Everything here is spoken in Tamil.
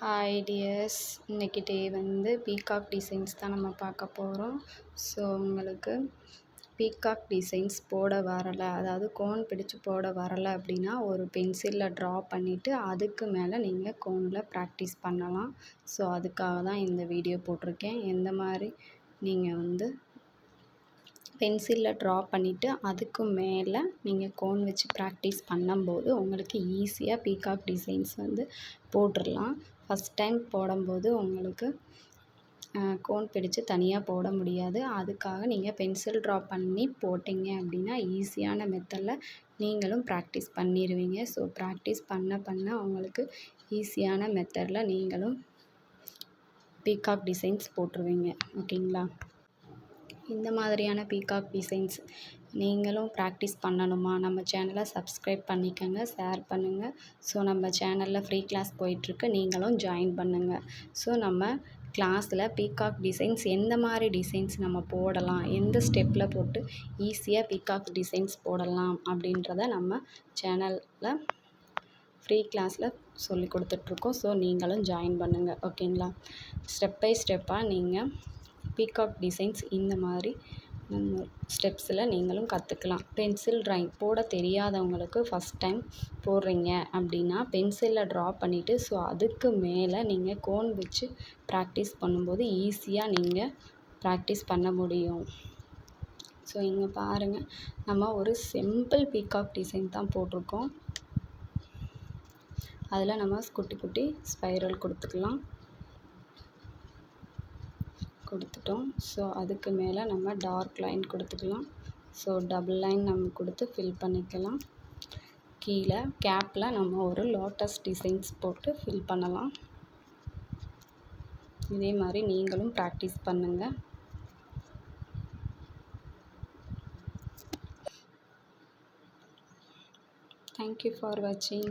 ஹாய் டியர்ஸ் இன்றைக்கி டே வந்து பீகாக் டிசைன்ஸ் தான் நம்ம பார்க்க போகிறோம் ஸோ உங்களுக்கு பீகாக் டிசைன்ஸ் போட வரலை. அதாவது கோன் பிடிச்சு போட வரலை அப்படின்னா ஒரு பென்சிலில் ட்ரா பண்ணிவிட்டு அதுக்கு மேலே நீங்கள் கோனில் ப்ராக்டிஸ் பண்ணலாம். ஸோ அதுக்காக தான் இந்த வீடியோ போட்டிருக்கேன். எந்த மாதிரி நீங்கள் வந்து பென்சிலில் ட்ரா பண்ணிவிட்டு அதுக்கு மேலே நீங்கள் கோன் வச்சு ப்ராக்டிஸ் பண்ணும்போது உங்களுக்கு ஈஸியாக பீகாக் டிசைன்ஸ் வந்து போட்டுடலாம் ஃபஸ்ட் டைம் போடும்போது உங்களுக்கு கோன் பிடித்து தனியாக போட முடியாது. அதுக்காக நீங்கள் பென்சில் ட்ரா பண்ணி போட்டிங்க அப்படின்னா ஈஸியான மெத்தடில் நீங்களும் ப்ராக்டிஸ் பண்ணிடுவீங்க ஸோ ப்ராக்டிஸ் பண்ண பண்ண உங்களுக்கு ஈஸியான மெத்தடில் நீங்களும் பீகாக் டிசைன்ஸ் போட்டுருவீங்க. ஓகேங்களா இந்த மாதிரியான பீகாக் டிசைன்ஸ் நீங்களும் ப்ராக்டிஸ் பண்ணணுமா? நம்ம சேனலை சப்ஸ்கிரைப் பண்ணிக்கோங்க ஷேர் பண்ணுங்கள் ஸோ நம்ம சேனலில் ஃப்ரீ கிளாஸ் போயிட்டுருக்கு. நீங்களும் ஜாயின் பண்ணுங்கள் ஸோ நம்ம கிளாஸில் பீகாக் டிசைன்ஸ் எந்த மாதிரி டிசைன்ஸ் நம்ம போடலாம்? எந்த ஸ்டெப்பில் போட்டு ஈஸியாக பீகாக் டிசைன்ஸ் போடலாம்? அப்படின்றத நம்ம சேனலில் ஃப்ரீ கிளாஸில் சொல்லி கொடுத்துட்ருக்கோம் ஸோ நீங்களும் ஜாயின் பண்ணுங்கள் ஓகேங்களா ஸ்டெப் பை ஸ்டெப்பாக நீங்கள் பீகாக் டிசைன்ஸ் இந்த மாதிரி ஸ்டெப்ஸில் நீங்களும் கற்றுக்கலாம் பென்சில் ட்ராயிங் போட தெரியாதவங்களுக்கு ஃபஸ்ட் டைம் போடுறீங்க அப்படின்னா பென்சிலில் ட்ரா பண்ணிவிட்டு ஸோ அதுக்கு மேலே நீங்கள் கோன் வச்சு ப்ராக்டிஸ் பண்ணும்போது ஈஸியாக நீங்கள் ப்ராக்டிஸ் பண்ண முடியும். ஸோ இங்கே பாருங்கள் நம்ம ஒரு சிம்பிள் பீகாக் டிசைன் தான் போட்டிருக்கோம். அதில் நம்ம குட்டி குட்டி ஸ்பைரல் கொடுத்துக்கலாம். கொடுத்துட்டோம். ஸோ அதுக்கு மேலே நம்ம டார்க் லைன் கொடுத்துக்கலாம். ஸோ டபுள் லைன் நம்ம கொடுத்து ஃபில் பண்ணிக்கலாம். கீழே கேப்பில் நம்ம ஒரு லோட்டஸ் டிசைன்ஸ் போட்டு ஃபில் பண்ணலாம். இதே மாதிரி நீங்களும் ப்ராக்டிஸ் பண்ணுங்கள் தேங்க்யூ ஃபார் வாட்சிங்